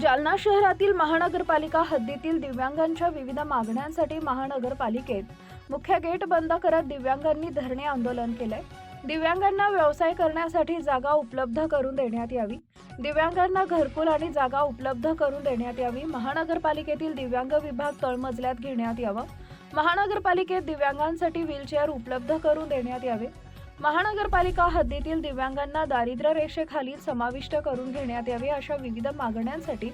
जालना शहरातील महानगरपालिका हद्दीतील दिव्यांगांच्या विविध मागण्यांसाठी महानगरपालिकेत मुख्य गेट बंद करत दिव्यांगांनी धरणे आंदोलन केले दिव्यांगांना व्यवसाय करण्यासाठी जागा उपलब्ध करून देण्यात यावी. दिव्यांगांना घरकुल आणि जागा उपलब्ध करून देण्यात यावी. महानगरपालिकेतील दिव्यांग विभाग तळमजल्यात घेण्यात यावं. महानगरपालिकेत दिव्यांगांसाठी व्हीलचेअर उपलब्ध करून देण्यात यावे. महानगरपालिका हद्दीतील दिव्यांगांना दारिद्र्य रेषेखाली समाविष्ट करून घेण्यात यावे अशा विविध मागण्यांसाठी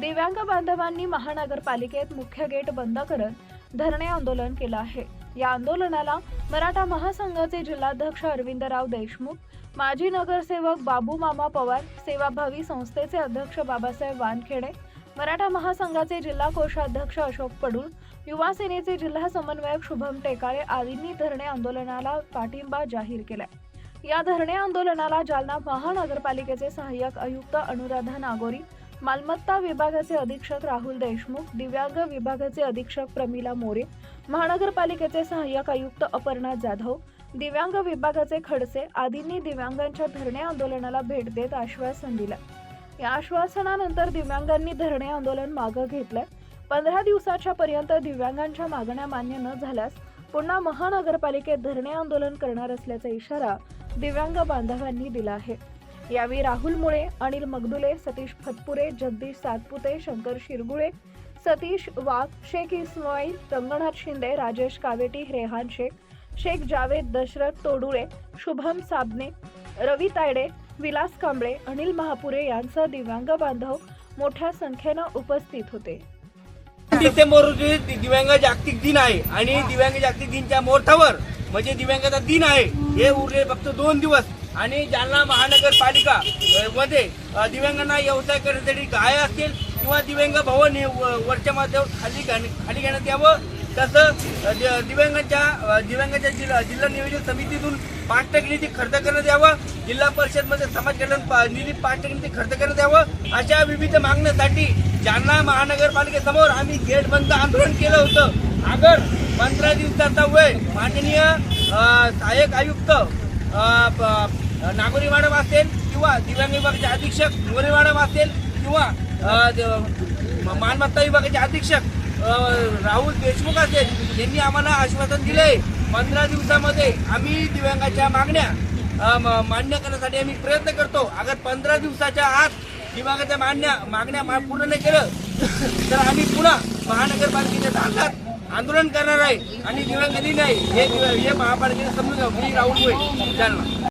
दिव्यांग बांधवांनी महानगरपालिकेत मुख्य गेट बंद करत धरणे आंदोलन केलं आहे. या आंदोलनाला मराठा महासंघाचे जिल्हाध्यक्ष अरविंदराव देशमुख माजी नगरसेवक बाबू मामा पवार सेवाभावी संस्थेचे अध्यक्ष बाबासाहेब वानखेडे मराठा महासंघाचे जिल्हा कोषाध्यक्ष अशोक पडून युवा सेनेचे जिल्हा समन्वयक शुभम टेकाळे आदींनी धरणे आंदोलनाला पाठिंबा जाहीर केलाय. या धरणे आंदोलनाला जालना महानगरपालिकेचे सहाय्यक आयुक्त अनुराधा नागोरी मालमत्ता विभागाचे अधीक्षक राहुल देशमुख दिव्यांग विभागाचे अधीक्षक प्रमिला मोरे महानगरपालिकेचे सहाय्यक आयुक्त अपर्णा जाधव दिव्यांग विभागाचे खडसे आदींनी दिव्यांगांच्या धरणे आंदोलनाला भेट देत आश्वासन दिलं. या आश्वासनानंतर दिव्यांगांनी धरणे आंदोलन मागं घेतलंय. पंधरा दिवसाच्या पर्यंत दिव्यांगांच्या मागण्या मान्य न झाल्यास पुन्हा महानगरपालिकेत धरणे आंदोलन करणार असल्याचा इशारा दिव्यांग बांधवांनी दिला आहे. यावेळी राहुल मुळे अनिल मगदुले सतीश फतपुरे जगदीश सातपुते शंकर शिरगुळे सतीश वाघ शेख इस्माईल रंगनाथ शिंदे राजेश कावेटी रेहान शेख शेख जावेद दशरथ तोडुळे शुभम साबणे रवी तायडे विलास कांबळे अनिल महापुरे यांसह दिव्यांग बांधव मोठ्या संख्येनं उपस्थित होते. डिसेंबर रोजी दिव्यांग जागतिक दिन आहे आणि दिव्यांग जागतिक दिनच्या मुहूर्तावर म्हणजे दिव्यांगाचा दिन आहे हे उरले फक्त दोन दिवस. आणि जालना महानगरपालिका मध्ये दिव्यांगांना व्यवसाय करण्यासाठी काय असतील किंवा दिव्यांग भवन हे वरच्या माध्यमात खाली खाली घेण्यात यावं. तसं दिव्यांगांच्या दिव्यांगांच्या दिव्यांगाच्या जिल्हा जिल्हा नियोजन समितीतून पाच टक्के निधी खर्च करण्यात यावं. जिल्हा परिषदमध्ये समाज कल्याण निधी पाच टक्के निधी खर्च करण्यात यावं. अशा विविध मागण्यासाठी जालना महानगरपालिकेसमोर आम्ही गेट बंद आंदोलन केलं होतं. अगर पंधरा दिवसाचा वेळ माननीय सहाय्यक आयुक्त नागोरी मॅडम असेल किंवा दिव्यांग विभागाचे अधीक्षक मोरे मॅडम असेल किंवा मालमत्ता विभागाचे अधीक्षक राहुल देशमुख असेल यांनी आम्हाला आश्वासन दिले पंधरा दिवसामध्ये आम्ही दिव्यांगाच्या मागण्या मान्य करण्यासाठी आम्ही प्रयत्न करतो. अगर पंधरा दिवसाच्या आत दिव्यांगाच्या मागण्या मागण्या पूर्ण नाही केलं तर आम्ही पुन्हा महानगरपालिकेच्या दालनात आंदोलन करणार आहे आणि दिव्यांग दिन नाही. हे हे महापालिकेने समजून घ्या. मी राहुल होईल जालना.